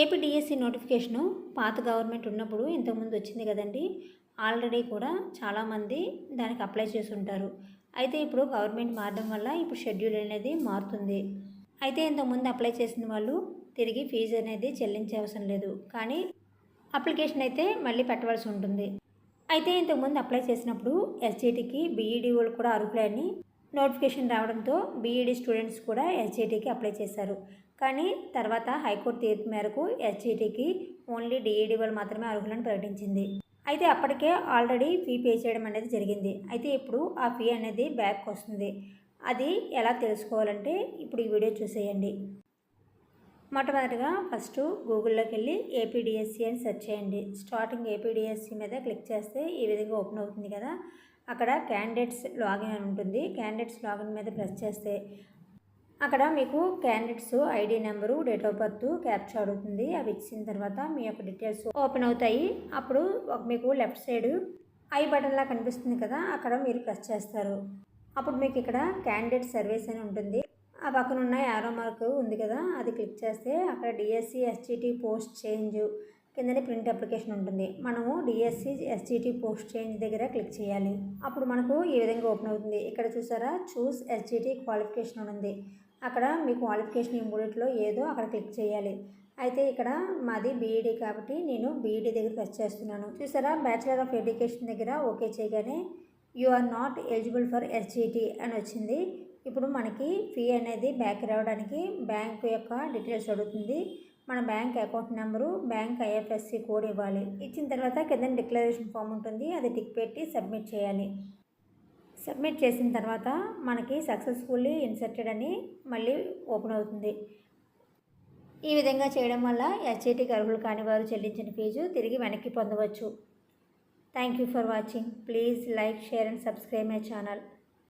APDSC notification పాత government ఉన్నప్పుడు ఇంతకుముందు వచ్చింది కదండి. ఆల్రెడీ కూడా చాలామంది దానికి అప్లై చేసి ఉంటారు అయితే ఇప్పుడు గవర్నమెంట్ మారడం వల్ల ఇప్పుడు షెడ్యూల్ అనేది మారుతుంది. అయితే ఇంతకుముందు అప్లై చేసిన వాళ్ళు తిరిగి ఫీజు అనేది చెల్లించే అవసరం లేదు. కానీ అప్లికేషన్ అయితే మళ్ళీ పెట్టవలసి ఉంటుంది. అయితే ఇంతకుముందు అప్లై చేసినప్పుడు ఎస్జీటీకి బీఈడీ వాళ్ళు కూడా అర్హులని నోటిఫికేషన్ రావడంతో బీఈడీ స్టూడెంట్స్ కూడా ఎస్జీటీకి అప్లై చేశారు. కానీ తర్వాత హైకోర్టు తీర్పు మేరకు ఎస్జీటీకి ఓన్లీ డిఈడి వాళ్ళు మాత్రమే అర్హులను ప్రకటించింది. అయితే అప్పటికే ఆల్రెడీ ఫీ పే చేయడం అనేది జరిగింది. అయితే ఇప్పుడు ఆ ఫీ అనేది బ్యాక్ వస్తుంది. అది ఎలా తెలుసుకోవాలంటే ఇప్పుడు ఈ వీడియో చూసేయండి. మొట్టమొదటిగా ఫస్ట్ గూగుల్లోకి వెళ్ళి ఏపీడిఎస్సి అని సెర్చ్ చేయండి. స్టార్టింగ్ ఏపీడిఎస్సి మీద క్లిక్ చేస్తే ఈ విధంగా ఓపెన్ అవుతుంది కదా. అక్కడ క్యాండిడేట్స్ లాగిన్ అని ఉంటుంది. క్యాండిడేట్స్ లాగిన్ మీద ప్రెస్ చేస్తే అక్కడ మీకు candidates ID number date of birth capture అడుగుతుంది. అవి ఇచ్చిన తర్వాత మీ యొక్క డీటెయిల్స్ ఓపెన్ అవుతాయి. అప్పుడు ఒక- మీకు లెఫ్ట్ సైడ్ ఐ బటన్లా కనిపిస్తుంది కదా అక్కడ మీరు ప్రెస్ చేస్తారు. అప్పుడు మీకు ఇక్కడ క్యాండిడేట్ సర్వీస్ అని ఉంటుంది. ఆ పక్కన ఉన్న యారో మార్క్ ఉంది కదా అది క్లిక్ చేస్తే అక్కడ డిఎస్సి ఎస్జిటి పోస్ట్ చేంజ్ కిందనే ప్రింట్ అప్లికేషన్ ఉంటుంది. మనము డిఎస్సి ఎస్జిటి పోస్ట్ చేంజ్ దగ్గర క్లిక్ చేయాలి. అప్పుడు మనకు ఈ విధంగా ఓపెన్ అవుతుంది. ఇక్కడ చూసారా? చూస్ ఎస్జిటి క్వాలిఫికేషన్ అని ఉంది. అక్కడ మీ క్వాలిఫికేషన్ ఈ మూడిట్లో ఏదో అక్కడ క్లిక్ చేయాలి. అయితే ఇక్కడ మాది బీఈడీ కాబట్టి నేను బీఈడీ దగ్గర ప్రెస్ చేస్తున్నాను. చూసారా? బ్యాచిలర్ ఆఫ్ ఎడ్యుకేషన్ దగ్గర ఓకే చేయగానే you are not eligible for SGT అని వచ్చింది. ఇప్పుడు మనకి ఫీ అనేది బ్యాక్ రావడానికి బ్యాంక్ యొక్క డీటెయిల్స్ అడుగుతుంది. మన bank account number bank IFSC code ఇవ్వాలి. ఇచ్చిన తర్వాత కింద డిక్లరేషన్ ఫామ్ ఉంటుంది. అది టిక్ పెట్టి సబ్మిట్ చేయాలి. సబ్మిట్ చేసిన తర్వాత మనకి సక్సెస్ఫుల్లీ ఇన్సర్టెడ్ అని మళ్ళీ ఓపెన్ అవుతుంది. ఈ విధంగా చేయడం వల్ల ఎస్ఐటికి అర్హులు కాని వారు చెల్లించిన ఫీజు తిరిగి వెనక్కి పొందవచ్చు. Thank you for watching. Please like share and subscribe my channel.